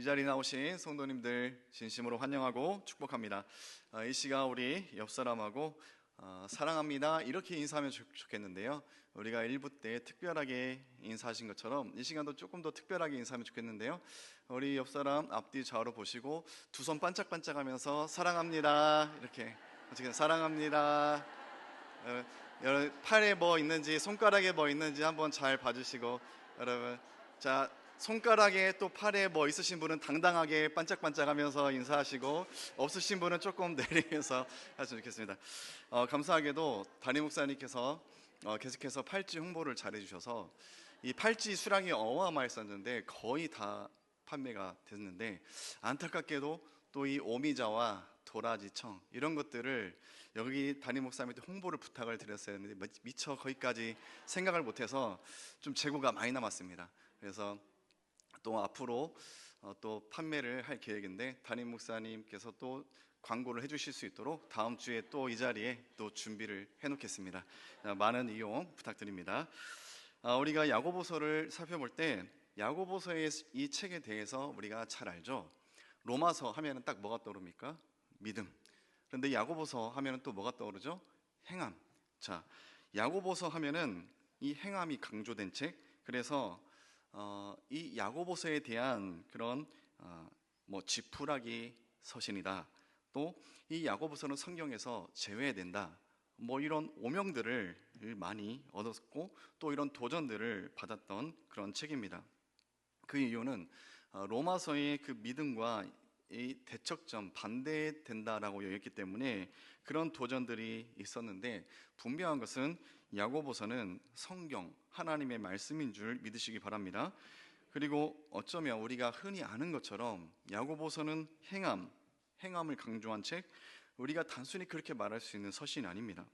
이 자리에 나오신 성도님들 진심으로 환영하고 축복합니다. 아, 이 시간 우리 옆 사람하고 어, 사랑합니다 이렇게 인사하면 좋, 좋겠는데요. 우리가 일부 때 특별하게 인사하신 것처럼 이 시간도 조금 더 특별하게 인사하면 좋겠는데요. 우리 옆 사람 앞뒤 좌우로 보시고 두 손 반짝반짝하면서 사랑합니다 이렇게 어떻게 사랑합니다. 어, 여러분 팔에 뭐 있는지 손가락에 뭐 있는지 한번 잘 봐주시고 여러분 자 손가락에 또 팔에 뭐 있으신 분은 당당하게 반짝반짝하면서 인사하시고 없으신 분은 조금 내리면서 하시면 좋겠습니다. 어, 감사하게도 담임 목사님께서 어, 계속해서 팔찌 홍보를 잘해주셔서 이 팔찌 수량이 어마어마했었는데 거의 다 판매가 됐는데 안타깝게도 또 이 오미자와 도라지청 이런 것들을 여기 담임 목사님한테 홍보를 부탁을 드렸어야 했는데 미처 거기까지 생각을 못해서 좀 재고가 많이 남았습니다. 그래서 또 앞으로 어, 또 판매를 할 계획인데 담임 목사님께서 또 광고를 해주실 수 있도록 다음 주에 또 이 자리에 또 준비를 해놓겠습니다. 많은 이용 부탁드립니다. 아, 우리가 야고보서를 살펴볼 때 야고보서의 이 책에 대해서 우리가 잘 알죠. 로마서 하면은 딱 뭐가 떠오릅니까? 믿음. 그런데 야고보서 하면은 또 뭐가 떠오르죠? 행함. 자, 야고보서 하면은 이 행함이 강조된 책. 그래서 어, 이 야고보서에 대한 그런 어, 뭐 지푸라기 서신이다. 또 이 야고보서는 성경에서 제외된다. 뭐 이런 오명들을 많이 얻었고 또 이런 도전들을 받았던 그런 책입니다. 그 이유는 어, 로마서의 그 믿음과 이 대척점 반대된다라고 여겼기 때문에 그런 도전들이 있었는데 분명한 것은 야고보서는 성경 하나님의 말씀인 줄 믿으시기 바랍니다. 그리고 어쩌면 우리가 흔히 아는 것처럼 야고보서는 행함, 행함을 강조한 책, 우리가 단순히 그렇게 말할 수 있는 서신이 아닙니다.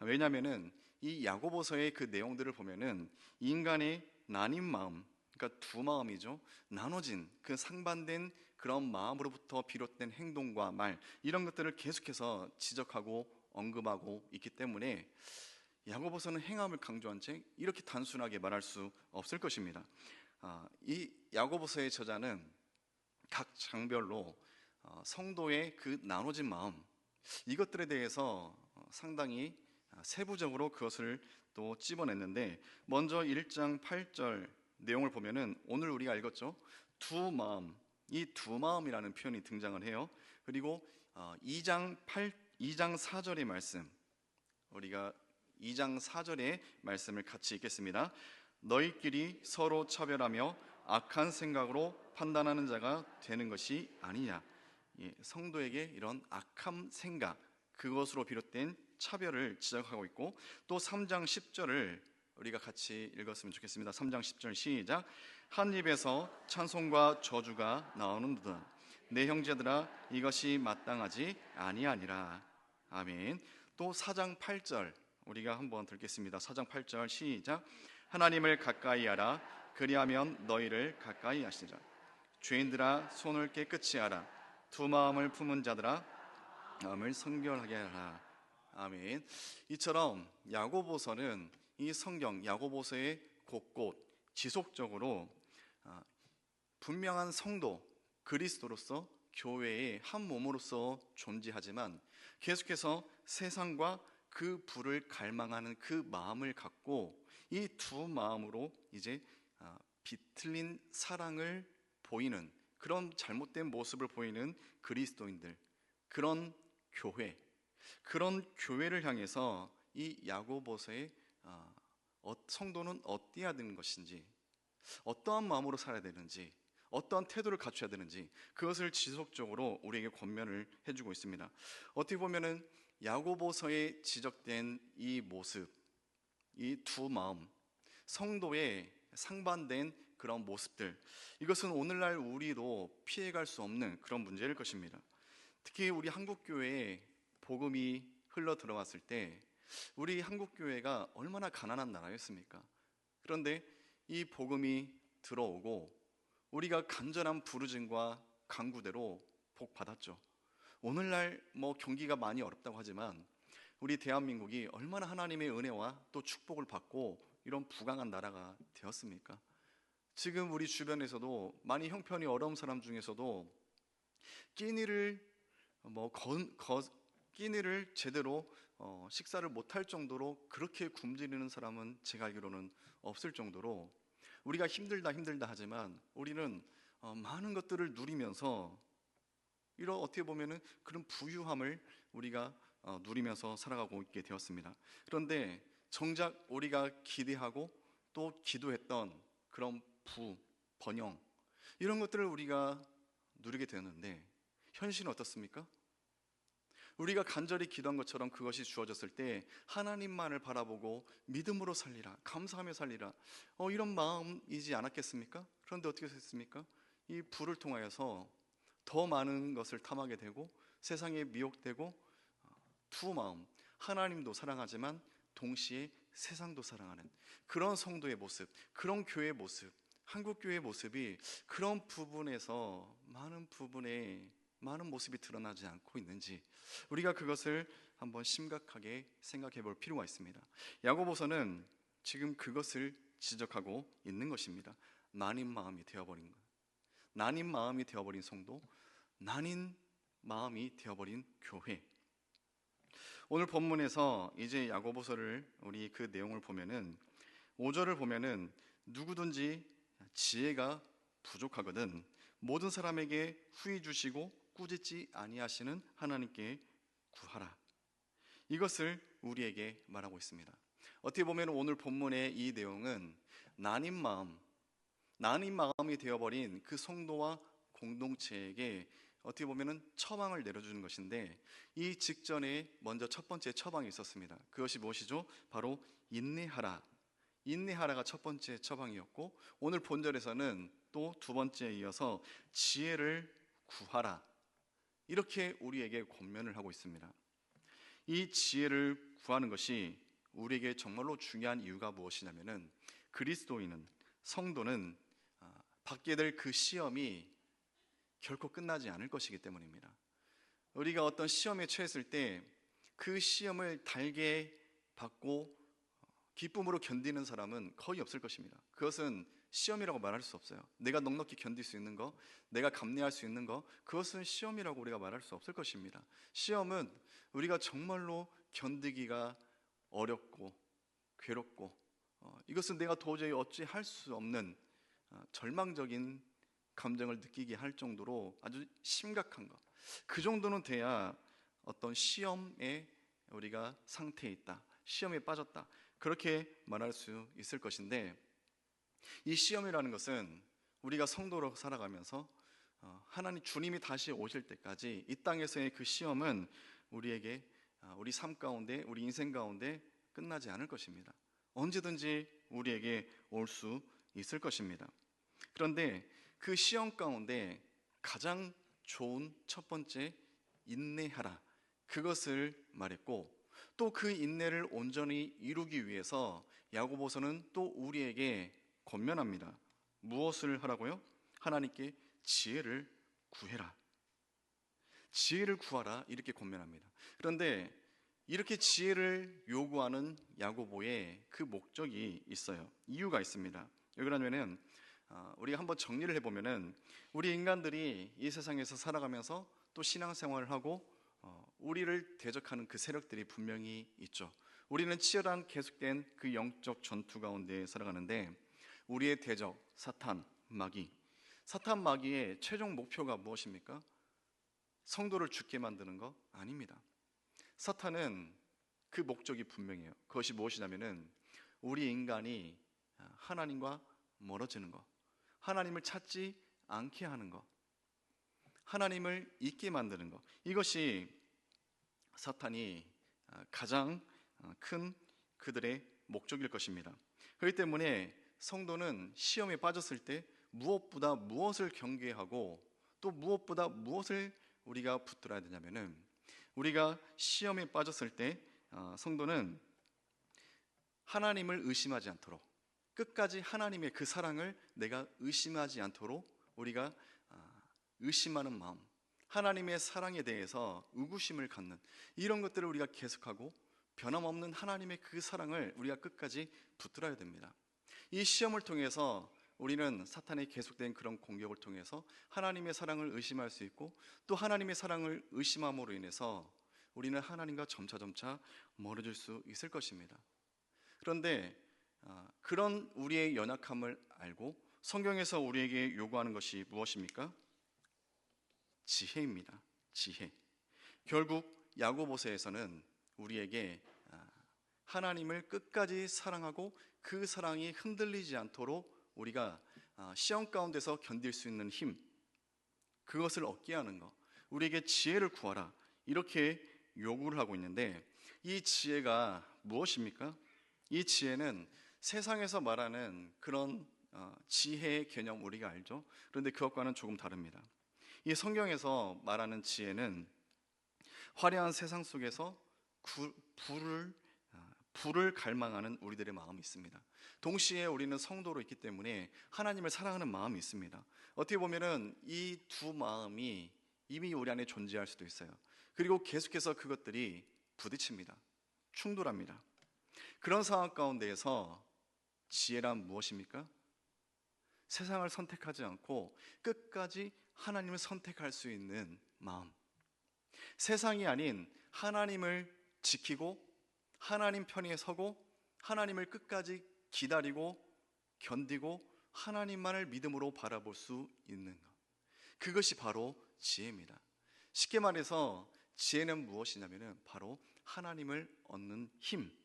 왜냐하면은 이 야고보서의 그 내용들을 보면은 인간의 나뉜 마음, 그러니까 두 마음이죠. 나눠진 그 상반된 그런 마음으로부터 비롯된 행동과 말 이런 것들을 계속해서 지적하고 언급하고 있기 때문에 야고보서는 행함을 강조한 책 이렇게 단순하게 말할 수 없을 것입니다. 아, 이 야고보서의 저자는 각 장별로 어, 성도의 그 나눠진 마음 이것들에 대해서 상당히 세부적으로 그것을 또 찝어냈는데 먼저 1장 8절 내용을 보면은 오늘 우리가 읽었죠. 두 마음 이 두 마음이라는 표현이 등장을 해요. 그리고 2장 8 2장 4절의 말씀 우리가 2장 4절의 말씀을 같이 읽겠습니다. 너희끼리 서로 차별하며 악한 생각으로 판단하는 자가 되는 것이 아니냐. 예, 성도에게 이런 악한 생각, 그것으로 비롯된 차별을 지적하고 있고 또 3장 10절을 우리가 같이 읽었으면 좋겠습니다. 3장 10절 시작. 한 입에서 찬송과 저주가 나오는도다. 내 형제들아 이것이 마땅하지 아니하니라. 아멘. 또 4장 8절 우리가 한번 듣겠습니다. 4장 8절 시작. 하나님을 가까이 하라. 그리하면 너희를 가까이 하시리라. 죄인들아 손을 깨끗이 하라. 두 마음을 품은 자들아 마음을 성결하게 하라. 아멘. 이처럼 야고보서는 이 성경 야고보서의 곳곳 지속적으로 아, 분명한 성도 그리스도로서 교회의 한 몸으로서 존재하지만 계속해서 세상과 그 불을 갈망하는 그 마음을 갖고 이 두 마음으로 이제 아, 비틀린 사랑을 보이는 그런 잘못된 모습을 보이는 그리스도인들 그런 교회 그런 교회를 향해서 이 야고보서의 아, 어, 성도는 어때야 되는 것인지 어떠한 마음으로 살아야 되는지 어떠한 태도를 갖춰야 되는지 그것을 지속적으로 우리에게 권면을 해주고 있습니다. 어떻게 보면은 야고보서에 지적된 이 모습, 이 두 마음, 성도의 상반된 그런 모습들, 이것은 오늘날 우리도 피해갈 수 없는 그런 문제일 것입니다. 특히 우리 한국 교회에 복음이 흘러 들어왔을 때, 우리 한국 교회가 얼마나 가난한 나라였습니까? 그런데 이 복음이 들어오고 우리가 간절한 부르짖과 강구대로 복 받았죠. 오늘날 뭐 경기가 많이 어렵다고 하지만 우리 대한민국이 얼마나 하나님의 은혜와 또 축복을 받고 이런 부강한 나라가 되었습니까? 지금 우리 주변에서도 많이 형편이 어려운 사람 중에서도 끼니를 뭐 건, 거, 끼니를 제대로 어, 식사를 못할 정도로 그렇게 굶주리는 사람은 제가 알기로는 없을 정도로 우리가 힘들다 힘들다 하지만 우리는 어, 많은 것들을 누리면서 이런 어떻게 보면은 그런 부유함을 우리가 어, 누리면서 살아가고 있게 되었습니다. 그런데 정작 우리가 기대하고 또 기도했던 그런 부, 번영 이런 것들을 우리가 누리게 되었는데 현실은 어떻습니까? 우리가 간절히 기도한 것처럼 그것이 주어졌을 때 하나님만을 바라보고 믿음으로 살리라, 감사하며 살리라. 어, 이런 마음이지 않았겠습니까? 그런데 어떻게 됐습니까? 이 불을 통하여서 더 많은 것을 탐하게 되고 세상에 미혹되고 어, 두 마음, 하나님도 사랑하지만 동시에 세상도 사랑하는 그런 성도의 모습, 그런 교회의 모습, 한국 교회의 모습이 그런 부분에서 많은 부분에 많은 모습이 드러나지 않고 있는지 우리가 그것을 한번 심각하게 생각해 볼 필요가 있습니다. 야고보서는 지금 그것을 지적하고 있는 것입니다. 나님 마음이 되어버린 것. 나님 마음이 되어버린 성도, 나님 마음이 되어버린 교회. 오늘 본문에서 이제 야고보서를 우리 그 내용을 보면은 5절을 보면은 누구든지 지혜가 부족하거든 모든 사람에게 후히 주시고 꾸짖지 아니하시는 하나님께 구하라. 이것을 우리에게 말하고 있습니다. 어떻게 보면 오늘 본문의 이 내용은 나님 마음, 나님 마음이 되어버린 그 성도와 공동체에게 어떻게 보면은 처방을 내려주는 것인데 이 직전에 먼저 첫 번째 처방이 있었습니다. 그것이 무엇이죠? 바로 인내하라. 인내하라가 첫 번째 처방이었고 오늘 본절에서는 또 두 번째에 이어서 지혜를 구하라. 이렇게 우리에게 권면을 하고 있습니다. 이 지혜를 구하는 것이 우리에게 정말로 중요한 이유가 무엇이냐면은 그리스도인은 성도는 아, 받게 될 그 시험이 결코 끝나지 않을 것이기 때문입니다. 우리가 어떤 시험에 처했을 때 그 시험을 달게 받고 기쁨으로 견디는 사람은 거의 없을 것입니다. 그것은 시험이라고 말할 수 없어요. 내가 넉넉히 견딜 수 있는 거, 내가 감내할 수 있는 거, 그것은 시험이라고 우리가 말할 수 없을 것입니다. 시험은 우리가 정말로 견디기가 어렵고 괴롭고 어, 이것은 내가 도저히 어찌 할 수 없는 어, 절망적인 감정을 느끼게 할 정도로 아주 심각한 것. 그 정도는 돼야 어떤 시험에 우리가 상태에 있다. 시험에 빠졌다. 그렇게 말할 수 있을 것인데 이 시험이라는 것은 우리가 성도로 살아가면서 어, 하나님 주님이 다시 오실 때까지 이 땅에서의 그 시험은 우리에게 어, 우리 삶 가운데 우리 인생 가운데 끝나지 않을 것입니다. 언제든지 우리에게 올 수 있을 것입니다. 그런데 그 시험 가운데 가장 좋은 첫 번째 인내하라. 그것을 말했고 또 그 인내를 온전히 이루기 위해서 야고보서는 또 우리에게 권면합니다. 무엇을 하라고요? 하나님께 지혜를 구해라. 지혜를 구하라 이렇게 권면합니다. 그런데 이렇게 지혜를 요구하는 야고보의 그 목적이 있어요. 이유가 있습니다. 어, 우리가 한번 정리를 해보면은 우리 인간들이 이 세상에서 살아가면서 또 신앙생활을 하고 어, 우리를 대적하는 그 세력들이 분명히 있죠. 우리는 치열한 계속된 그 영적 전투 가운데 살아가는데 우리의 대적 사탄 마귀 사탄 마귀의 최종 목표가 무엇입니까? 성도를 죽게 만드는 거 아닙니다. 사탄은 그 목적이 분명해요. 그것이 무엇이냐면은 우리 인간이 하나님과 멀어지는 것, 하나님을 찾지 않게 하는 것, 하나님을 잊게 만드는 것. 이것이 사탄이 가장 큰 그들의 목적일 것입니다. 그렇기 때문에 성도는 시험에 빠졌을 때 무엇보다 무엇을 경계하고 또 무엇보다 무엇을 우리가 붙들어야 되냐면은 우리가 시험에 빠졌을 때 어, 성도는 하나님을 의심하지 않도록 끝까지 하나님의 그 사랑을 내가 의심하지 않도록 우리가 어, 의심하는 마음, 하나님의 사랑에 대해서 의구심을 갖는 이런 것들을 우리가 계속하고 변함없는 하나님의 그 사랑을 우리가 끝까지 붙들어야 됩니다. 이 시험을 통해서 우리는 사탄의 계속된 그런 공격을 통해서 하나님의 사랑을 의심할 수 있고 또 하나님의 사랑을 의심함으로 인해서 우리는 하나님과 점차 점차 멀어질 수 있을 것입니다. 그런데 아, 그런 우리의 연약함을 알고 성경에서 우리에게 요구하는 것이 무엇입니까? 지혜입니다. 지혜. 결국 야고보서에서는 우리에게 아, 하나님을 끝까지 사랑하고 그 사랑이 흔들리지 않도록 우리가 아, 시험 가운데서 견딜 수 있는 힘, 그것을 얻게 하는 것, 우리에게 지혜를 구하라 이렇게 요구를 하고 있는데 이 지혜가 무엇입니까? 이 지혜는 세상에서 말하는 그런 어, 지혜의 개념 우리가 알죠. 그런데 그것과는 조금 다릅니다. 이 성경에서 말하는 지혜는 화려한 세상 속에서 구, 불을 아, 불을 갈망하는 우리들의 마음이 있습니다. 동시에 우리는 성도로 있기 때문에 하나님을 사랑하는 마음이 있습니다. 어떻게 보면은 이 두 마음이 이미 우리 안에 존재할 수도 있어요. 그리고 계속해서 그것들이 부딪힙니다. 충돌합니다. 그런 상황 가운데에서 지혜란 무엇입니까? 세상을 선택하지 않고 끝까지 하나님을 선택할 수 있는 마음. 세상이 아닌 하나님을 지키고 하나님 편에 서고 하나님을 끝까지 기다리고 견디고 하나님만을 믿음으로 바라볼 수 있는 것. 그것이 바로 지혜입니다. 쉽게 말해서 지혜는 무엇이냐면은 바로 하나님을 얻는 힘.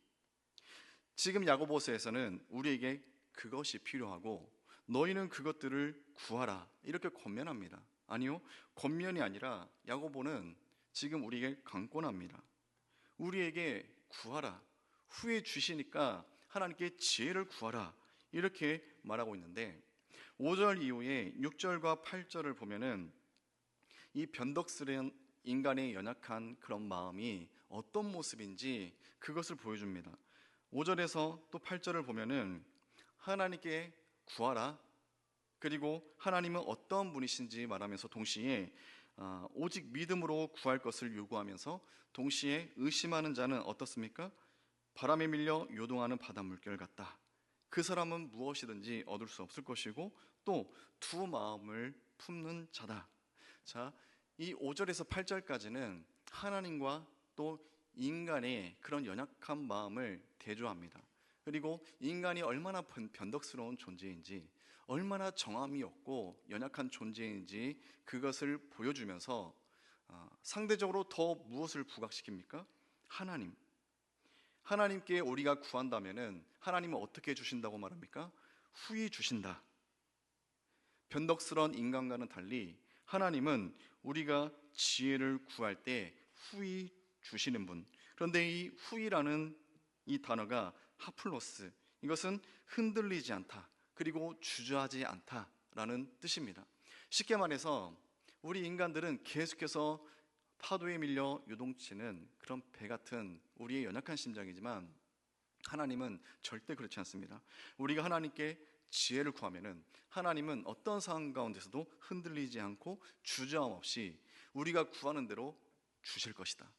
지금 야고보서에서는 우리에게 그것이 필요하고 너희는 그것들을 구하라 이렇게 권면합니다. 아니요, 권면이 아니라 야고보는 지금 우리에게 강권합니다. 우리에게 구하라. 후에 주시니까 하나님께 지혜를 구하라. 이렇게 말하고 있는데 5절 이후에 6절과 8절을 보면은 이 변덕스러운 인간의 연약한 그런 마음이 어떤 모습인지 그것을 보여줍니다. 5절에서 또 8절을 보면은 하나님께 구하라. 그리고 하나님은 어떤 분이신지 말하면서 동시에 아, 오직 믿음으로 구할 것을 요구하면서 동시에 의심하는 자는 어떻습니까? 바람에 밀려 요동하는 바다 물결 같다. 그 사람은 무엇이든지 얻을 수 없을 것이고 또 두 마음을 품는 자다. 자, 이 5절에서 8절까지는 하나님과 또 인간의 그런 연약한 마음을 대조합니다. 그리고 인간이 얼마나 변덕스러운 존재인지, 얼마나 정함이 없고 연약한 존재인지 그것을 보여주면서 어, 상대적으로 더 무엇을 부각시킵니까? 하나님. 하나님께 우리가 구한다면은 하나님은 어떻게 주신다고 말합니까? 후히 주신다. 변덕스러운 인간과는 달리 하나님은 우리가 지혜를 구할 때 후히 주시는 분. 그런데 이 후이라는 이 단어가 하플로스. 이것은 흔들리지 않다. 그리고 주저하지 않다라는 뜻입니다. 쉽게 말해서 우리 인간들은 계속해서 파도에 밀려 요동치는 그런 배 같은 우리의 연약한 심장이지만 하나님은 절대 그렇지 않습니다. 우리가 하나님께 지혜를 구하면은 하나님은 어떤 상황 가운데서도 흔들리지 않고 주저함 없이 우리가 구하는 대로 주실 것이다.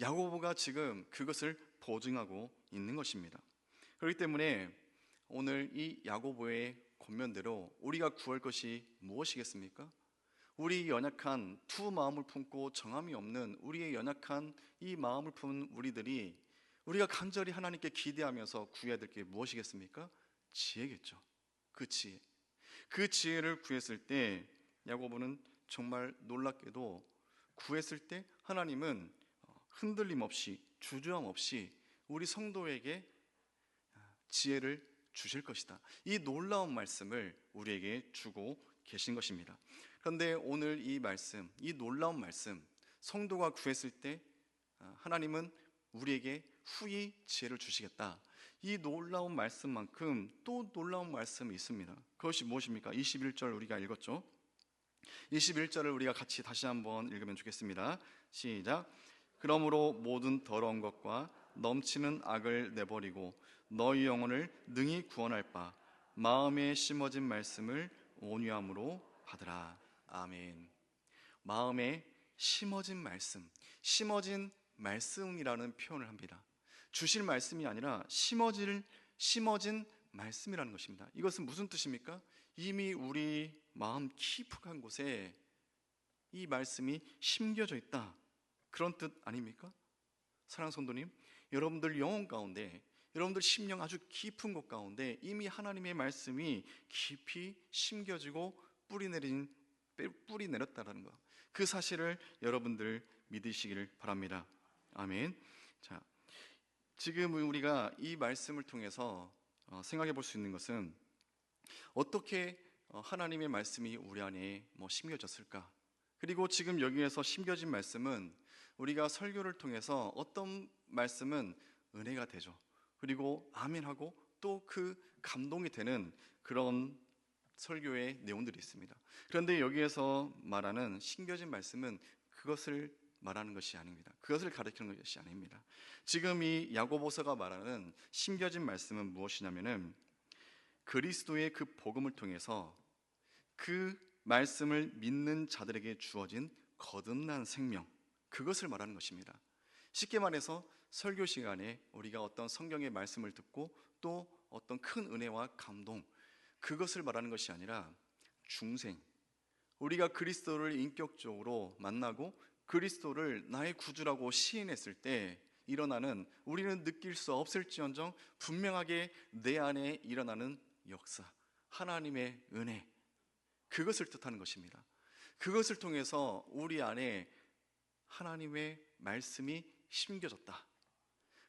야고보가 지금 그것을 보증하고 있는 것입니다. 그렇기 때문에 오늘 이 야고보의 권면대로 우리가 구할 것이 무엇이겠습니까? 우리 연약한 두 마음을 품고 정함이 없는 우리의 연약한 이 마음을 품은 우리들이 우리가 간절히 하나님께 기대하면서 구해야 될 게 무엇이겠습니까? 지혜겠죠. 그 지혜. 그 지혜를 구했을 때 야고보는 정말 놀랍게도 구했을 때 하나님은 흔들림 없이 주저함 없이 우리 성도에게 지혜를 주실 것이다. 이 놀라운 말씀을 우리에게 주고 계신 것입니다. 그런데 오늘 이 말씀, 이 놀라운 말씀, 성도가 구했을 때 하나님은 우리에게 후히 지혜를 주시겠다. 이 놀라운 말씀만큼 또 놀라운 말씀이 있습니다. 그것이 무엇입니까? 21절 우리가 읽었죠. 21절을 우리가 같이 다시 한번 읽으면 좋겠습니다. 시작. 그러므로 모든 더러운 것과 넘치는 악을 내버리고 너희 영혼을 능히 구원할 바 마음에 심어진 말씀을 온유함으로 받으라. 아멘. 마음에 심어진 말씀, 심어진 말씀이라는 표현을 합니다. 주실 말씀이 아니라 심어질 심어진 말씀이라는 것입니다. 이것은 무슨 뜻입니까? 이미 우리 마음 깊숙한 곳에 이 말씀이 심겨져 있다. 그런 뜻 아닙니까? 사랑 성도님, 여러분들 영혼 가운데, 여러분들 심령 아주 깊은 곳 가운데 이미 하나님의 말씀이 깊이 심겨지고 뿌리 내린 뿌리 내렸다라는 것. 그 사실을 여러분들 믿으시기를 바랍니다. 아멘. 자, 지금 우리가 이 말씀을 통해서 어, 생각해 볼 수 있는 것은 어떻게 어, 하나님의 말씀이 우리 안에 뭐 심겨졌을까? 그리고 지금 여기에서 심겨진 말씀은 우리가 설교를 통해서 어떤 말씀은 은혜가 되죠. 그리고 아멘하고 또 그 감동이 되는 그런 설교의 내용들이 있습니다. 그런데 여기에서 말하는 심겨진 말씀은 그것을 말하는 것이 아닙니다. 그것을 가르치는 것이 아닙니다. 지금 이 야고보서가 말하는 심겨진 말씀은 무엇이냐면은 그리스도의 그 복음을 통해서 그 말씀을 믿는 자들에게 주어진 거듭난 생명 그것을 말하는 것입니다. 쉽게 말해서 설교 시간에 우리가 어떤 성경의 말씀을 듣고 또 어떤 큰 은혜와 감동 그것을 말하는 것이 아니라 중생 우리가 그리스도를 인격적으로 만나고 그리스도를 나의 구주라고 시인했을 때 일어나는 우리는 느낄 수 없을지언정 분명하게 내 안에 일어나는 역사 하나님의 은혜 그것을 뜻하는 것입니다. 그것을 통해서 우리 안에 하나님의 말씀이 심겨졌다.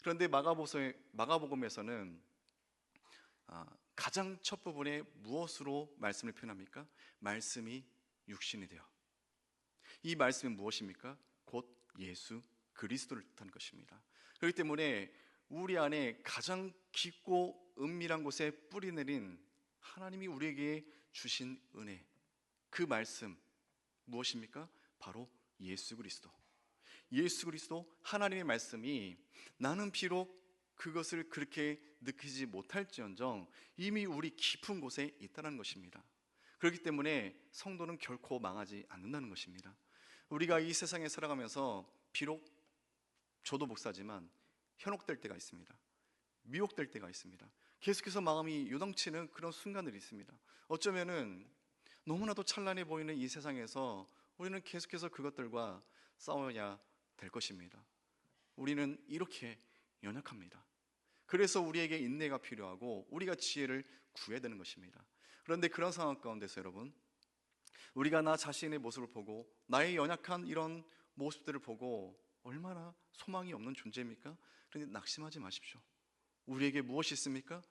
그런데 마가복음에서는 아, 가장 첫 부분에 무엇으로 말씀을 표현합니까? 말씀이 육신이 되어. 이 말씀이 무엇입니까? 곧 예수 그리스도를 뜻하는 것입니다. 그렇기 때문에 우리 안에 가장 깊고 은밀한 곳에 뿌리 내린 하나님이 우리에게 주신 은혜, 그 말씀 무엇입니까? 바로 예수 그리스도. 예수 그리스도 하나님의 말씀이 나는 비록 그것을 그렇게 느끼지 못할지언정 이미 우리 깊은 곳에 있다는 것입니다. 그렇기 때문에 성도는 결코 망하지 않는다는 것입니다. 우리가 이 세상에 살아가면서 비록 저도 목사지만 현혹될 때가 있습니다. 미혹될 때가 있습니다. 계속해서 마음이 요동치는 그런 순간들이 있습니다. 어쩌면은 너무나도 찬란해 보이는 이 세상에서 우리는 계속해서 그것들과 싸워야 될 것입니다. 우리는 이렇게 연약합니다. 그래서 우리에게 인내가 필요하고 우리가 지혜를 구해야 되는 것입니다. 그런데 그런 상황 가운데서 여러분, 우리가 나 자신의 모습을 보고 나의 연약한 이런 모습들을 보고 얼마나 소망이 없는 존재입니까? 그런데 낙심하지 마십시오. 우리에게 무엇이 있습니까?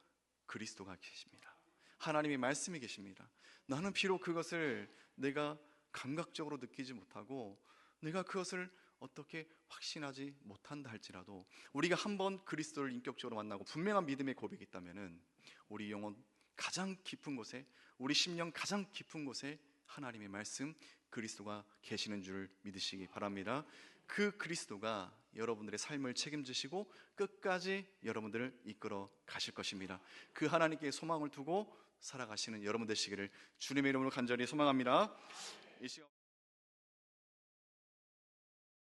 그리스도가 계십니다. 하나님의 말씀이 계십니다. 나는 비록 그것을 내가 감각적으로 느끼지 못하고 내가 그것을 어떻게 확신하지 못한다 할지라도 우리가 한번 그리스도를 인격적으로 만나고 분명한 믿음의 고백이 있다면은 우리 영혼 가장 깊은 곳에 우리 심령 가장 깊은 곳에 하나님의 말씀 그리스도가 계시는 줄 믿으시기 바랍니다. 그 그리스도가 여러분들의 삶을 책임지시고 끝까지 여러분들을 이끌어 가실 것입니다. 그 하나님께 소망을 두고 살아가시는 여러분 되시기를 주님의 이름으로 간절히 소망합니다. 이 시간